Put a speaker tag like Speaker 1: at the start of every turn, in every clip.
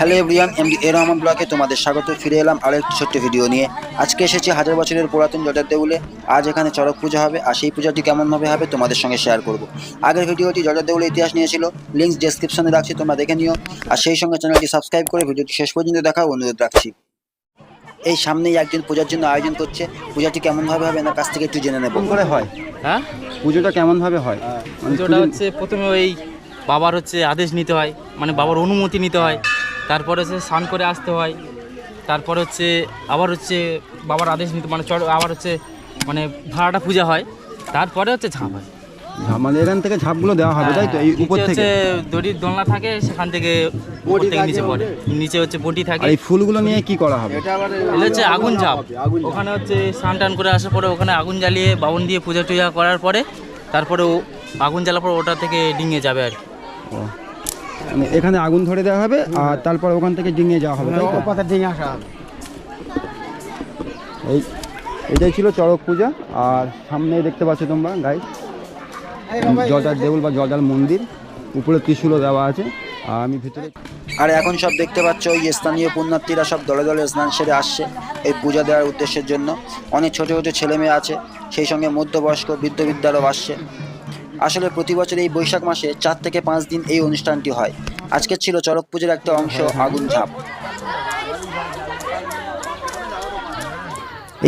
Speaker 1: Hello everyone MD A Rahman ব্লকে তোমাদের স্বাগত ফিরে এলাম আরও একটি ছোট্ট ভিডিও নিয়ে। আজকে এসেছি হাজার বছরের পুরাতন জটার দেউলে আজ এখানে চড়ক পূজা হবে আর সেই পূজাটি কেমনভাবে হবে তোমাদের সঙ্গে শেয়ার করব। আগের ভিডিওটি জটার দেউলে ইতিহাস নিয়েছিল লিঙ্কস ডেসক্রিপশনে রাখছি তোমরা দেখে নিও। আর সেই সঙ্গে চ্যানেলটি সাবস্ক্রাইব করে ভিডিওটি শেষ পর্যন্ত দেখার অনুরোধ রাখছি। এই সামনেই একজন পূজার জন্য আয়োজন করছে পূজাটি কেমনভাবে হবে না কাছ থেকে একটু জেনে নেব।
Speaker 2: কেমন করে হয়?
Speaker 3: হ্যাঁ?
Speaker 2: পুজোটা কেমনভাবে হয়?
Speaker 3: পুজোটা হচ্ছে প্রথমে ওই বাবার হচ্ছে আদেশ নিতে হয় মানে বাবার অনুমতি নিতে হয়। তারপরে হচ্ছে স্নান করে আসতে হয়। তারপরে হচ্ছে আবার হচ্ছে বাবার আদেশ নিতে মানে চড় আবার হচ্ছে মানে ভাড়াটা পূজা হয়। তারপরে হচ্ছে ঝাঁপ হয়।
Speaker 2: মানে এখান থেকে ঝাপগুলো দেওয়া হবে তাই তো? এই উপর থেকে?
Speaker 3: হচ্ছে দড়ির দোলনা থাকে সেখান থেকে থেকে নিচে পড়ে। নিচে হচ্ছে বটি থাকে।
Speaker 2: এই ফুলগুলো নিয়ে কি করা হবে?
Speaker 3: এগুলো হচ্ছে আগুন ঝাপ। ওখানে হচ্ছে স্নান টান করে আসার পরে ওখানে আগুন জ্বালিয়ে বাবন দিয়ে পূজা টুজা করার পরে তারপরে ও আগুন জ্বালার পর ওটা থেকে ডিঙে যাবে আর কি।
Speaker 2: মানে এখানে আগুন ধরে দেওয়া হবে আর তারপর ওখান থেকে ডিঙিয়ে যাওয়া হবে তাই তো? এই এটাই ছিল চড়ক পূজা আর সামনে দেখতে পাচ্ছ তোমরা গাই জলটার দেউল বা জলটার মন্দির উপরে ত্রিশূলও দেওয়া আছে আর আমি ভিতরে
Speaker 1: আর এখন সব দেখতে পাচ্ছ ওই স্থানীয় পুণ্যার্থীরা সব দলে দলে স্নান সেরে আসছে এই পূজা দেওয়ার উদ্দেশ্যের জন্য। অনেক ছোট ছোট ছেলে মেয়ে আছে সেই সঙ্গে মধ্যবয়স্ক বৃদ্ধ বিদ্যারও আসছে। আসলে প্রতি বছর এই বৈশাখ মাসে চার থেকে পাঁচ দিন এই অনুষ্ঠানটি হয়। আজকে ছিল চড়ক পুজোর একটা অংশ, আগুন ঝাঁপ।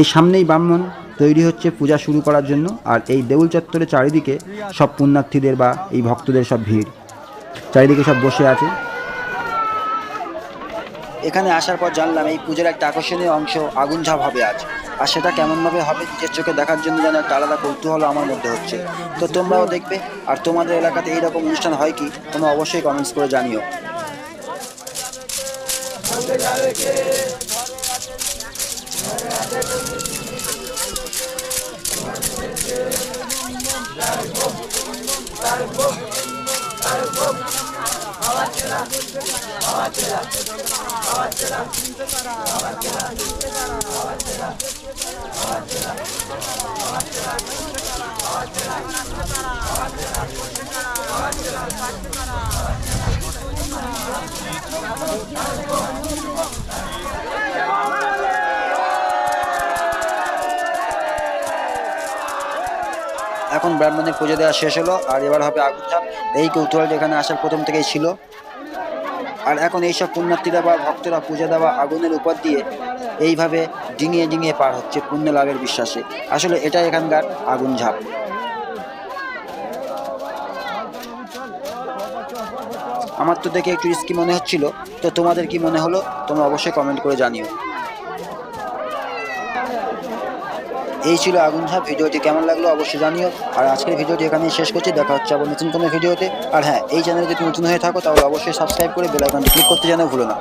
Speaker 1: এই সামনেই ব্রাহ্মণ তৈরি হচ্ছে পূজা শুরু করার জন্য, আর এই দেউল চত্বরের চারিদিকে সব পুণ্যার্থীদের বা এই ভক্তদের সব ভিড়। চারিদিকে সব বসে আছে। এখানে আসার পর জানলাম এই পুজোর একটা আকর্ষণীয় অংশ, আগুন ঝাপ হবে আজ। আর সেটা কেমনভাবে হবে নিজের চোখে দেখার জন্য যেন একটা আলাদা কৌতূহল আমার মধ্যে হচ্ছে। তো তোমরাও দেখবে, আর তোমাদের এলাকাতে এইরকম অনুষ্ঠান হয় কি, তোমরা অবশ্যই কমেন্টস করে জানিও। এখন ব্রাহ্মণের পুজো দেওয়া শেষ হলো, আর এবার হবে আগুন এই কৌতূহলটা এখানে আসার প্রথম থেকেই ছিল। আর এখন এইসব পুণ্যার্থীরা বা ভক্তরা পূজা দেওয়া আগুনের উপর দিয়ে এইভাবে ডিঙিয়ে ডিঙিয়ে পার হচ্ছে পুণ্য লাভের বিশ্বাসে। আসলে এটা এখানকার আগুন ঝাপ। আমার তো দেখে একটু রিস্কি মনে হচ্ছিল, তো তোমাদের কি মনে হলো তোমরা অবশ্যই কমেন্ট করে জানিও। এই ছিল আগুন ঝাপ। ভিডিওটি কেমন লাগল অবশ্যই জানিও। আর আজকের ভিডিওটি এখানেই শেষ করছি। দেখা হচ্ছে আবার নতুন কোনো ভিডিওতে। আর হ্যাঁ এই চ্যানেলে যদি নতুন হয়ে থাকো, তাহলে অবশ্যই সাবস্ক্রাইব করে বেলাইকনটি ক্লিক করতে যেন ভুলো না।